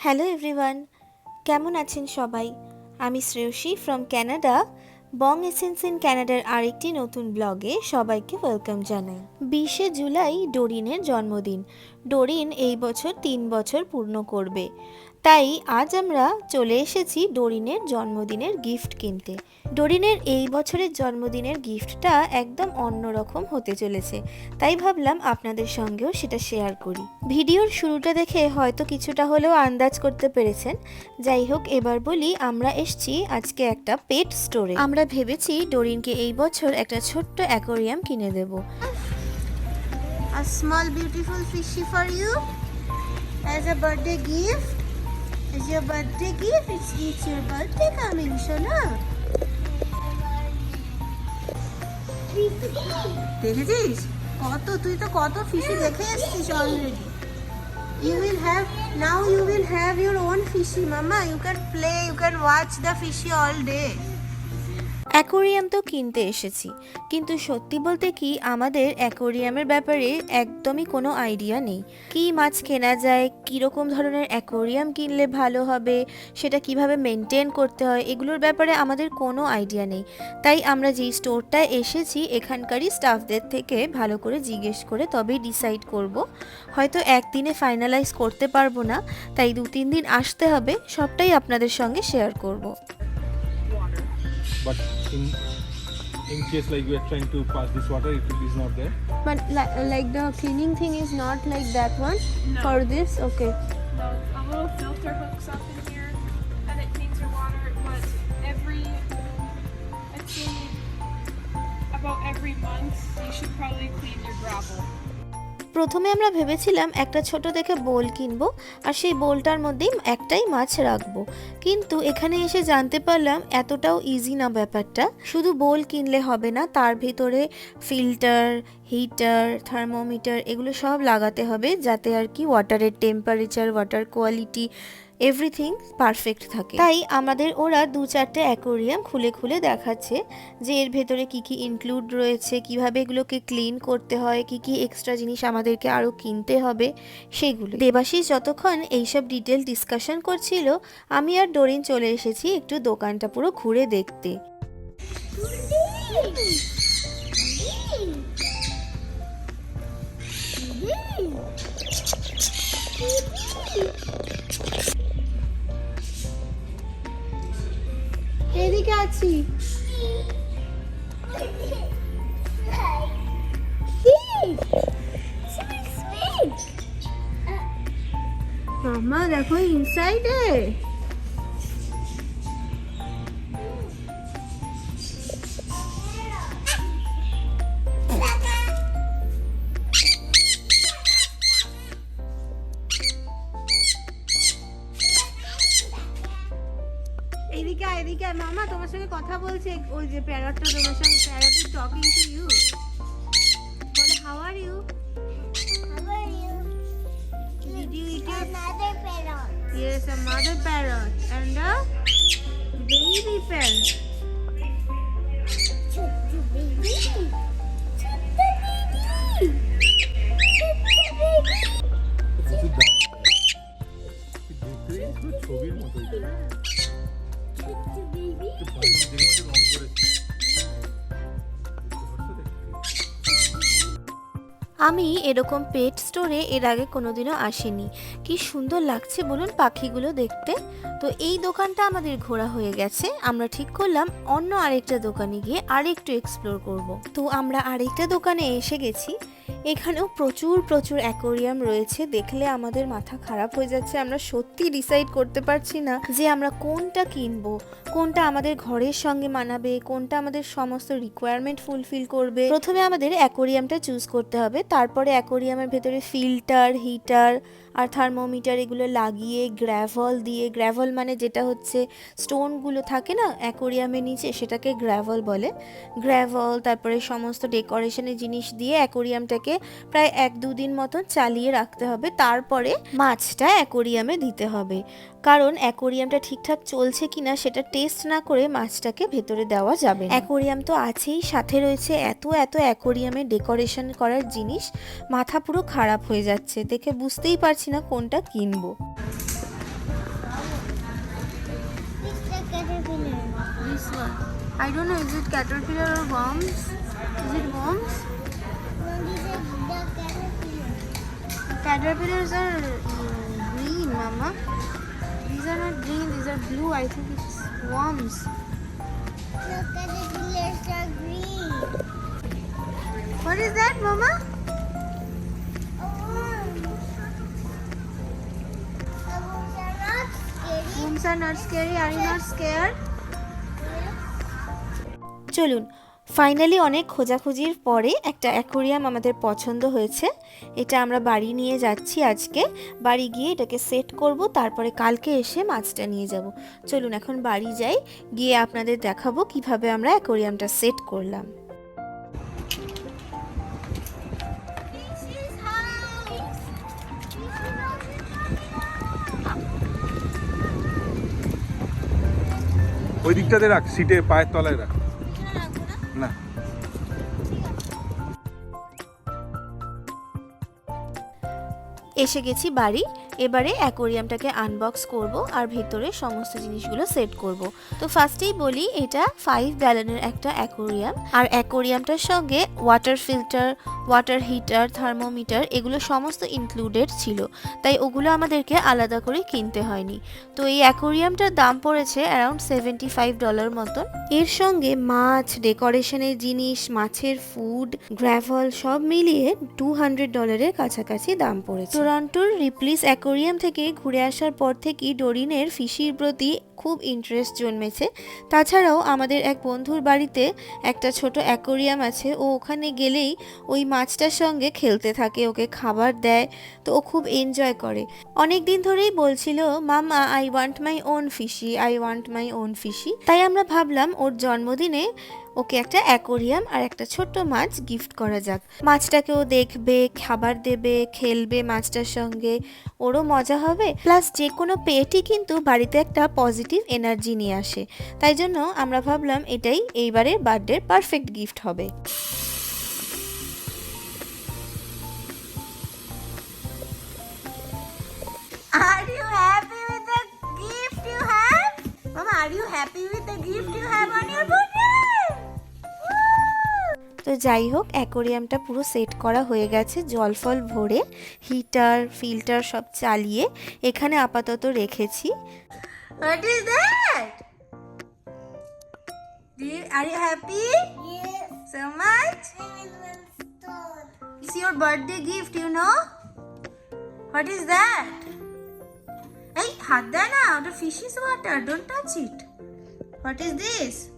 Hello everyone, কেমন আছেন সবাই? আমি Shreyasi from Canada Bong Essence in ক্যানাডার আরেকটি নতুন ব্লগে সবাইকে ওয়েলকাম জানাই। বিশে জুলাই ডোরিনের জন্মদিন। ডোরিন এই বছর তিন বছর পূর্ণ করবে। তাই আজ আমরা চলে এসেছি ডোরিনের জন্মদিনের গিফট কিনতে। ডোরিনের এই বছরের জন্মদিনের গিফটটা একদম অন্যরকম হতে চলেছে। তাই ভাবলাম আপনাদের সঙ্গেও সেটা শেয়ার করি। ভিডিওর শুরুটা দেখে হয়তো কিছুটা হলেও আন্দাজ করতে পেরেছেন। যাই হোক, এবার বলি আমরা এসছি আজকে একটা পেট স্টোরে। আমরা ভেবেছি ডোরিনকে এই বছর একটা ছোট্ট অ্যাকোরিয়াম কিনে দেব। A small, beautiful fishy for you as a birthday gift. As your birthday gift, it's, it's your birthday coming, Shona. দেখেছিস? কত তুই তো কত ফিশি দেখে এসেছিস already you will have now you will have your own fishy মামা you can play you can watch the fishy all day aquarium তো কিনতে এসেছি। কিন্তু সত্যি বলতে কি, আমাদের অ্যাকোরিয়ামের ব্যাপারে একদমই কোনো আইডিয়া নেই। কি মাছ কেনা যায়, কীরকম ধরনের অ্যাকোরিয়াম কিনলে ভালো হবে, সেটা কীভাবে মেনটেন করতে হয়, এগুলোর ব্যাপারে আমাদের কোনো আইডিয়া নেই। তাই আমরা যেই স্টোরটায় এসেছি, এখানকারই স্টাফদের থেকে ভালো করে জিজ্ঞেস করে তবেই ডিসাইড করব। হয়তো একদিনে ফাইনালাইজ করতে পারব না, তাই দু তিন দিন আসতে হবে, সবটাই আপনাদের সঙ্গে শেয়ার করব। But in in case like we are trying to pass this water it is not there But li- like the cleaning thing is not like that one no. for this. Okay. No, a little filter hooks up in here and it cleans your water, but every, I'd say about every month, you should probably clean your gravel. প্রথমে আমরা ভেবেছিলাম একটা ছোট দেখে বোল কিনবো আর সেই বোলটার মধ্যেই একটাই মাছ রাখব। কিন্তু এখানে এসে জানতে পারলাম এতটাও ইজি না ব্যাপারটা। শুধু বোল কিনলে হবে না, তার ভিতরে ফিল্টার হিটার থার্মোমিটার এগুলো সব লাগাতে হবে যাতে আর কি ওয়াটারের temperature water quality everything perfect থাকে। তাই আমাদের ওরা দু চারটে অ্যাকোরিয়াম খুলে খুলে দেখাচ্ছে যে এর ভেতরে কি কি ইনক্লুড রয়েছে, কীভাবে এগুলোকে ক্লিন করতে হয়, কি কি এক্সট্রা জিনিস আমাদেরকে আরও কিনতে হবে, সেগুলো। দেবাশিস যতক্ষণ এইসব ডিটেল ডিসকাশন করছিল, আমি আর ডোরিন চলে এসেছি একটু দোকানটা পুরো ঘুরে দেখতে। এদিকে আছি মামা দেখো ইনসাইডে কথা বলছে ওই যে প্যারটটা তোমার সঙ্গে parrot is talking to you বলে how are you Did you eat your Another parrot. Yes, a mother parrot and a baby parrot. ছবির মতো আমি এরকম পেট স্টোরে এর আগে কোনোদিনও আসিনি। কি সুন্দর লাগছে বলুন পাখিগুলো দেখতে। তো এই দোকানটা আমাদের ঘোরা হয়ে গেছে। আমরা ঠিক করলাম অন্য আরেকটা দোকানে গিয়ে আরেকটু এক্সপ্লোর করব। তো আমরা আরেকটা দোকানে এসে গেছি। এখানেও প্রচুর প্রচুর অ্যাকোরিয়াম রয়েছে। দেখলে আমাদের মাথা খারাপ হয়ে যাচ্ছে, আমরা সত্যি ডিসাইড করতে পারছি না যে আমরা কোনটা কিনবো, কোনটা আমাদের ঘরের সঙ্গে মানাবে, কোনটা আমাদের সমস্ত রিকোয়ারমেন্ট ফুলফিল করবে। প্রথমে আমাদের অ্যাকোরিয়ামটা চুজ করতে হবে, তারপরে অ্যাকোরিয়ামের ভেতরে ফিল্টার হিটার আর থার্মোমিটার এগুলো লাগিয়ে গ্র্যাভল দিয়ে গ্র্যাভল মানে যেটা হচ্ছে স্টোনগুলো থাকে না অ্যাকোরিয়ামের নিচে সেটাকে গ্র্যাভল বলে। গ্র্যাভল তারপরে সমস্ত ডেকোরেশনের জিনিস দিয়ে অ্যাকোরিয়ামটাকে প্রায় এক দুদিন মতন চালিয়ে রাখতে হবে। তারপরে মাছটা অ্যাকোরিয়ামে দিতে হবে। কারণ অ্যাকোরিয়ামটা ঠিকঠাক চলছে কিনা সেটা টেস্ট না করে মাছটাকে ভেতরে দেওয়া যাবে অ্যাকোরিয়াম তো আছেই, সাথে রয়েছে এত এত অ্যাকোরিয়ামে ডেকোরেশন করার জিনিস, মাথা পুরো খারাপ হয়ে যাচ্ছে, দেখে বুঝতেই পারছি না কোনটা কিনবো। Caterpillar R worms is it worms caterpillar R These are not green, these are blue. I think it's worms. No, caterpillars are green. What is that, mama? A worm. The worms are not scary. Worms are not scary. Are you not scared? চলুন finally অনেক খোঁজাখুঁজির পরে একটা aquarium আমাদের পছন্দ হয়েছে। এটা আমরা বাড়ি নিয়ে যাচ্ছি আজকে। বাড়ি গিয়ে এটাকে সেট করব, তারপরে কালকে এসে মাছটা নিয়ে যাব। চলুন এখন বাড়ি যাই, গিয়ে আপনাদের দেখাবো কীভাবে আমরা অ্যাকোরিয়ামটা সেট করলাম। ওই দিকটাতে রাখ, সিটে, পায়ের তলায় রাখ। এসে গেছি বাড়ি। এবারে অ্যাকোরিয়ামটাকে আনবক্স করব আর ভেতরে সমস্ত জিনিসগুলো সেট করব। তো ফার্স্টেই বলি, এটা ফাইভ গ্যালনের একটা অ্যাকোরিয়াম। আর অ্যাকোরিয়ামটার সঙ্গে water filter water heater thermometer এগুলো সমস্ত ইনক্লুডেড ছিল। তাই ওগুলো আমাদেরকে আলাদা করে কিনতে হয়নি। তো এই অ্যাকোরিয়ামটার দাম পড়েছে অ্যারাউন্ড সেভেন্টি ফাইভ ডলার মতন। এর সঙ্গে মাছ ডেকোরেশনের জিনিস, মাছের ফুড গ্র্যাভল সব মিলিয়ে টু হান্ড্রেড ডলারের কাছাকাছি দাম পড়েছে। টরন্টোর রিপ্লিস অ্যাকোরিয়াম থেকে ঘুরে আসার পর থেকেই ডরিনের ফিশির প্রতি খুব ইন্টারেস্ট জন্মেছে। তাছাড়াও আমাদের এক বন্ধুর বাড়িতে একটা ছোট অ্যাকোরিয়াম আছে। ও ওখানে গেলেই ওই মাছটার সঙ্গে খেলতে থাকে, ওকে খাবার দেয়, তো ও খুব এনজয় করে। অনেক দিন ধরেই বলছিল, মামা I want my own fishy I want my own fishy তাই আমরা ভাবলাম, ওর জন্মদিনে ওকে একটা অ্যাকোরিয়াম আর একটা ছোট্ট মাছ গিফট করা যাক। মাছটাকে ও দেখবে, খাবার দেবে, খেলবে মাছটার সঙ্গে। ওরও মজা হবে। প্লাস যে কোনো পেটই কিন্তু বাড়িতে একটা পজিটিভ এনার্জি নিয়ে আসে। তাই জন্য আমরা ভাবলাম এটাই এইবারের বার্থডের পারফেক্ট গিফট হবে। Are you happy with the gift you have? On your birthday? তো যাই হোক অ্যাকোরিয়ামটা পুরো সেট করা হয়ে গেছে জল ফল ভরে হিটার ফিল্টার সব চালিয়ে এখানে আপাতত রেখেছি। হাত দেয় না fishies water don't touch it is this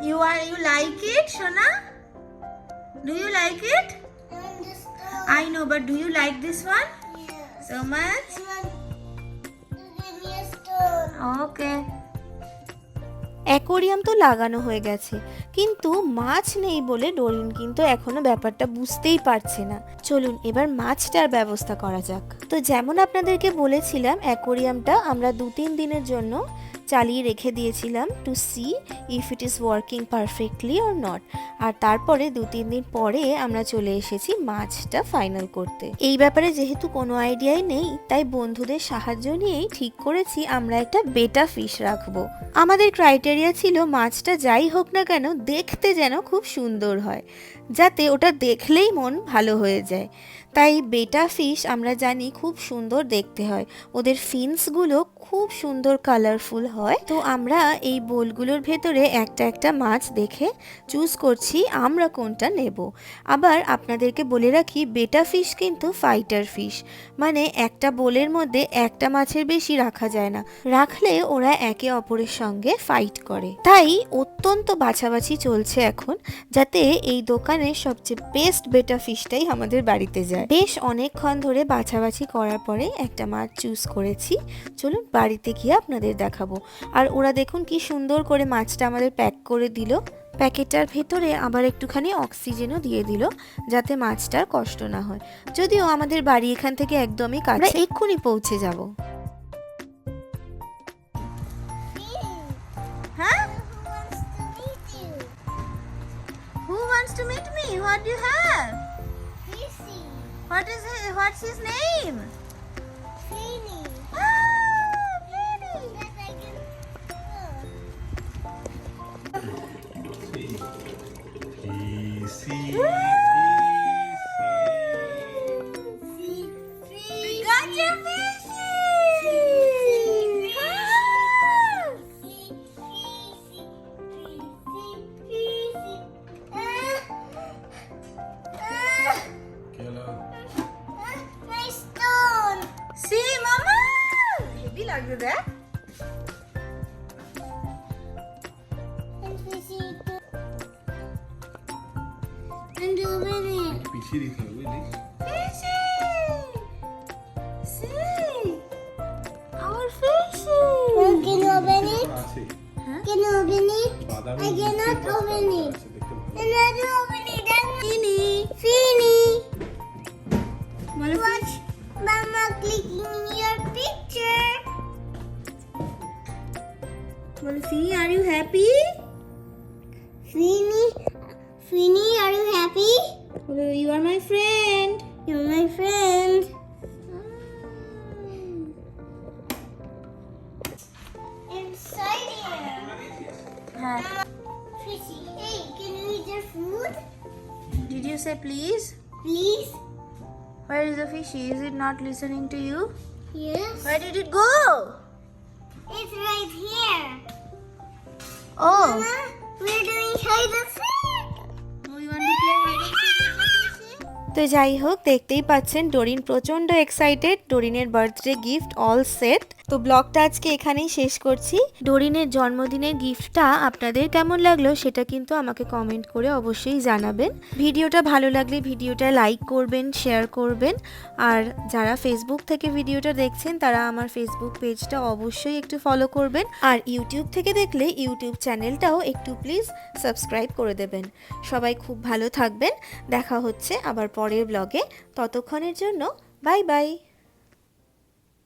you are you like it, Shona? Do you like it? And the stone. I know, but do you like this one Yes. so much? Okay. Aquarium তো লাগানো হয়ে গেছে কিন্তু মাছ নেই বলে Doreen কিন্তু এখনও ব্যাপারটা বুঝতেই পারছে না চলুন এবার মাছটার ব্যবস্থা করা যাক তো যেমন আপনাদেরকে বলেছিলাম অ্যাকোরিয়ামটা আমরা দু তিন দিনের জন্য চালিয়ে রেখে দিয়েছিলাম to see if it is working perfectly or not আর তারপরে দু, তিন দিন পরে আমরা চলে এসেছি মাছটা ফাইনাল করতে। এই ব্যাপারে যেহেতু কোনো আইডিয়াই নেই, তাই বন্ধুদের সাহায্য নিয়েই ঠিক করেছি আমরা একটা বেটা ফিশ রাখব। আমাদের ক্রাইটেরিয়া ছিল মাছটা যাই হোক না কেন দেখতে যেন খুব সুন্দর হয়, যাতে ওটা দেখলেই মন ভালো হয়ে যায়। তাই বেটা ফিশ আমরা জানি খুব সুন্দর দেখতে হয়। ওদের ফিন্সগুলো খুব সুন্দর কালারফুল হয়। তো আমরা এই বোলগুলোর ভেতরে একটা একটা মাছ দেখে চুজ করছি, আমরা কোনটা নেব। আবার আপনাদেরকে বলে রাখি বেটা ফিশ কিন্তু ফাইটার ফিশ মানে একটা বোলের মধ্যে একটা মাছের বেশি রাখা যায় না। রাখলে ওরা একে অপরের সঙ্গে ফাইট করে। তাই অত্যন্ত বাছাবাছি চলছে এখন, যাতে এই দোকানের সবচেয়ে বেস্ট বেটা ফিশটাই আমাদের বাড়িতে যায়। বেশ অনেকক্ষণ ধরে বাছাবাছি করার পরে একটা মাছ চুজ করেছি। চলুন বাড়িতে গিয়ে আপনাদের দেখাবো আর ওরা দেখুন কি সুন্দর করে মাছটা আমাদের প্যাক করে দিল প্যাকেটটার ভেতরে আবার একটুখানি অক্সিজেনও দিয়ে দিল যাতে মাছটার কষ্ট না হয় যদিও আমাদের বাড়ি এখান থেকে একদমই কাছে এক্ষুনি পৌঁছে যাব me? What do you have? Fishy. What is his, what's his name? I cannot open it. Another open it. Fini. Fini. Watch Mama clicking your picture. Well, Fini, are you happy? Fini, Fini, are you happy? Well, you are my friend. You're my friend. Fishy, hey, can you eat your food? Did you say please? Please? Where is the fishy? Is it not listening to you? Yes. Where did it go? It's right here. Oh, Mama, we're doing hide and seek. we want to play hide and seek? তো যাই হোক দেখতেই পাচ্ছেন Doreen প্রচণ্ড excited ডোরিনের birthday gift all set তো ব্লগটা আজকে এখানেই শেষ করছি। ডোরিনের জন্মদিনের গিফটটা আপনাদের কেমন লাগল সেটা কিন্তু আমাকে কমেন্ট করে অবশ্যই জানাবেন। ভিডিওটা ভালো লাগলে ভিডিওটা লাইক করবেন শেয়ার করবেন। আর যারা ফেসবুক থেকে ভিডিওটা দেখছেন, তারা আমার ফেসবুক পেজটা অবশ্যই একটু ফলো করবেন। আর ইউটিউব থেকে দেখলে ইউটিউব চ্যানেলটাও একটু প্লিজ সাবস্ক্রাইব করে দেবেন। সবাই খুব ভালো থাকবেন। দেখা হচ্ছে আবার পরের ব্লগে ততক্ষণের জন্য বাই বাই